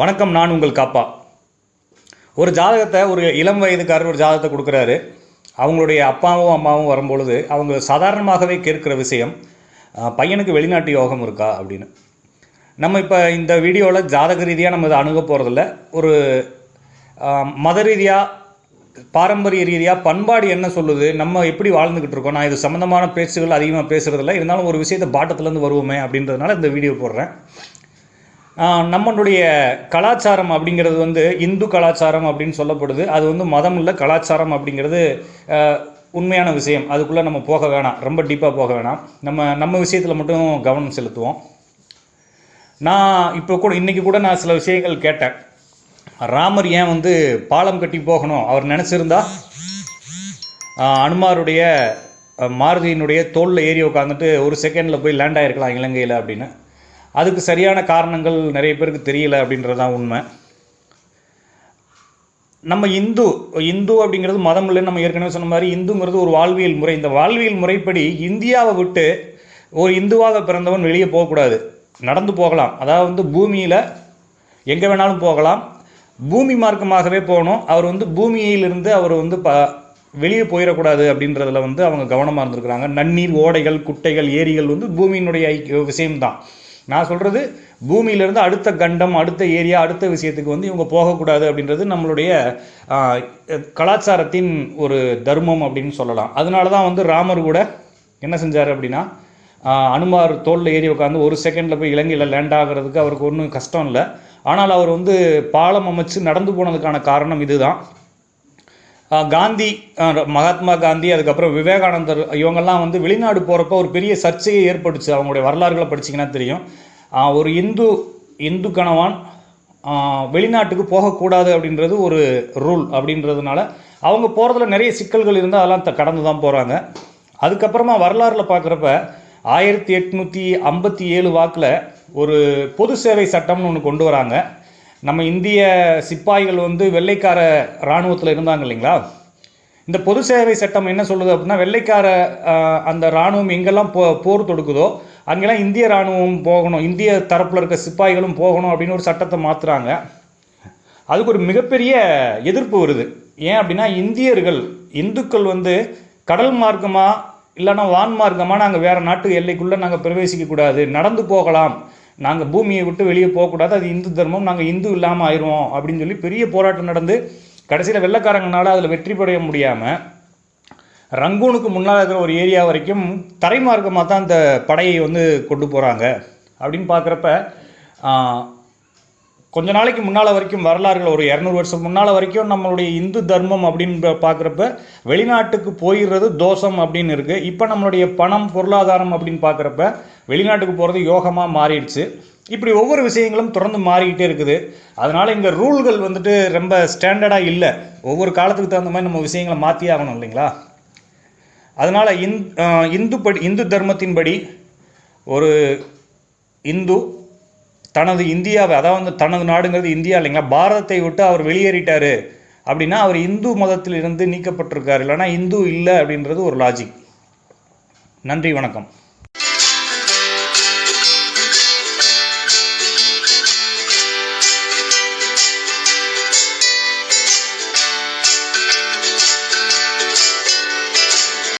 வணக்கம் நான் உங்கள் காப்பா. ஒரு ஜாதகத்தை ஒரு இளம் வயதுக்காரர் ஒரு ஜாதகத்தை கொடுக்குறாரு. அவங்களுடைய அப்பாவும் அம்மாவும் வரும்பொழுது அவங்க சாதாரணமாகவே கேட்குற விஷயம் பையனுக்கு வெளிநாட்டு யோகம் இருக்கா? அப்படின்னு. நம்ம இப்போ இந்த வீடியோவில் ஜாதக ரீதியாக நம்ம இதை அணுக போகிறதில்ல ஒரு மத ரீதியாக பாரம்பரிய ரீதியாக பண்பாடு என்ன சொல்லுது நம்ம எப்படி வாழ்ந்துக்கிட்டு இருக்கோம் நான் இது சம்மந்தமான பேச்சுகள் அதிகமாக பேசுகிறதில்ல இருந்தாலும் ஒரு விஷயத்தை பாட்டத்துலேருந்து வருவோமே அப்படின்றதுனால இந்த வீடியோ போடுறேன். நம்மளுடைய கலாச்சாரம் அப்படிங்கிறது வந்து இந்து கலாச்சாரம் அப்படின்னு சொல்லப்படுது. அது வந்து மதம் இல்லை கலாச்சாரம் அப்படிங்கிறது உண்மையான விஷயம். அதுக்குள்ளே நம்ம போக வேணாம். ரொம்ப டீப்பாக போக வேணாம். நம்ம நம்ம விஷயத்தில் மட்டும் கவனம் செலுத்துவோம். நான் இப்போ கூட இன்றைக்கி கூட நான் சில விஷயங்கள் கேட்டேன். ராமர் ஏன் வந்து பாலம் கட்டி போகணும்? அவர் நினச்சிருந்தா? அனுமாருடைய மாருதியினுடைய தோளில் ஏறி உட்காந்துட்டு ஒரு செகண்டில் போய் லேண்ட் ஆகிருக்கலாம் இலங்கையில் அப்படின்னு. அதுக்கு சரியான காரணங்கள் நிறைய பேருக்கு தெரியல அப்படின்றது தான் உண்மை. நம்ம இந்து இந்து அப்படிங்கிறது மதம் இல்லைன்னு நம்ம ஏற்கனவே சொன்ன மாதிரி இந்துங்கிறது ஒரு வாழ்வியல் முறை. இந்த வாழ்வியல் முறைப்படி இந்தியாவை விட்டு ஒரு இந்துவாக பிறந்தவன் வெளியே போகக்கூடாது. நடந்து போகலாம். அதாவது வந்து பூமியில் எங்கே வேணாலும் போகலாம். பூமி மார்க்கமாகவே போகணும். அவர் வந்து பூமியிலிருந்து அவர் வந்து ப வெளியே போயிடக்கூடாது அப்படின்றதுல வந்து அவங்க கவனமாக இருந்திருக்கிறாங்க. நன்னீர் ஓடைகள் குட்டைகள் ஏரிகள் வந்து பூமியினுடைய விஷயம்தான். நான் சொல்கிறது பூமியிலேருந்து அடுத்த கண்டம் அடுத்த ஏரியா அடுத்த விஷயத்துக்கு வந்து இவங்க போகக்கூடாது அப்படின்றது நம்மளுடைய கலாச்சாரத்தின் ஒரு தர்மம் அப்படின்னு சொல்லலாம். அதனால தான் வந்து ராமர் கூட என்ன செஞ்சார் அப்படின்னா அனுமார் தோளில் ஏறி உட்காந்து ஒரு செகண்டில் போய் இலங்கையில் லேண்ட் ஆகிறதுக்கு அவருக்கு ஒன்றும் கஷ்டம் இல்லை. ஆனால் அவர் வந்து பாலம் அமைச்சு நடந்து போனதுக்கான காரணம் இதுதான். காந்தி மகாத்மா காந்தி அதுக்கப்புறம் விவேகானந்தர் இவங்கெல்லாம் வந்து வெளிநாடு போகிறப்ப ஒரு பெரிய சர்ச்சையை ஏற்பட்டுச்சு. அவங்களுடைய வரலாறுகளை படிச்சீங்கன்னா தெரியும். ஒரு இந்து இந்து கணவான் வெளிநாட்டுக்கு போகக்கூடாது அப்படின்றது ஒரு ரூல் அப்படின்றதுனால அவங்க போகிறதுல நிறைய சிக்கல்கள் இருந்தால் அதெல்லாம் த- கடந்து தான் போகிறாங்க அதுக்கப்புறமா வரலாறுல பார்க்குறப்ப ஆயிரத்தி எட்நூற்றி ஐம்பத்தி ஏழு வாக்கில் ஒரு பொது சேவை சட்டம்னு ஒன்று கொண்டு வராங்க. நம்ம இந்திய சிப்பாய்கள் வந்து வெள்ளைக்கார இராணுவத்தில் இருந்தாங்க இல்லைங்களா? இந்த பொது சேவை சட்டம் என்ன சொல்லுது அப்படின்னா வெள்ளைக்கார அந்த இராணுவம் எங்கெல்லாம் போ போர் தொடுக்குதோ அங்கெல்லாம் இந்திய இராணுவம் போகணும் இந்திய தரப்பில் இருக்க சிப்பாய்களும் போகணும் அப்படின்னு ஒரு சட்டத்தை மாற்றுறாங்க அதுக்கு ஒரு மிகப்பெரிய எதிர்ப்பு வருது. ஏன் அப்படின்னா இந்தியர்கள் இந்துக்கள் வந்து கடல் மார்க்கமாக இல்லைன்னா வான் மார்க்கமாக நாங்கள் வேறு நாட்டு எல்லைக்குள்ளே நாங்கள் பிரவேசிக்கக்கூடாது நடந்து போகலாம். நாங்கள் பூமியை விட்டு வெளியே போகக்கூடாது அது இந்து தர்மம் நாங்கள் இந்து இல்லாமல் ஆயிடுவோம் அப்படின்னு சொல்லி பெரிய போராட்டம் நடந்து கடைசியில் வெள்ளக்காரங்கனால அதில் வெற்றி பெற முடியாமல் ரங்கூனுக்கு முன்னால் இருக்கிற ஒரு ஏரியா வரைக்கும் தரைமார்க்கமாக தான் இந்த படையை வந்து கொண்டு போகிறாங்க அப்படின்னு பார்க்குறப்ப கொஞ்ச நாளைக்கு முன்னால் வரைக்கும் வரலாறுகள் ஒரு இரநூறு வருஷம் முன்னால் வரைக்கும் நம்மளுடைய இந்து தர்மம் அப்படின்னு பார்க்குறப்ப வெளிநாட்டுக்கு போயிடுறது தோஷம் அப்படின்னு இருக்குது இப்போ நம்மளுடைய பணம் பொருளாதாரம் அப்படின்னு பார்க்குறப்ப வெளிநாட்டுக்கு போகிறது யோகமாக மாறிடுச்சு. இப்படி ஒவ்வொரு விஷயங்களும் தொடர்ந்து மாறிக்கிட்டே இருக்குது. அதனால் இங்கே ரூல்கள் வந்துட்டு ரொம்ப ஸ்டாண்டர்டாக இல்லை. ஒவ்வொரு காலத்துக்கு தகுந்த மாதிரி நம்ம விஷயங்களை மாற்றி ஆகணும் இல்லைங்களா? அதனால் இந் இந்து படி இந்து தர்மத்தின்படி ஒரு இந்து தனது இந்தியாவை அதாவது தனது நாடுங்கிறது இந்தியா இல்லைங்களா? பாரதத்தை விட்டு அவர் வெளியேறிட்டாரு அப்படின்னா அவர் இந்து மதத்தில் இருந்து இல்லைனா இல்லைன்னா இந்து இல்லை அப்படின்றது ஒரு லாஜிக் நன்றி வணக்கம்.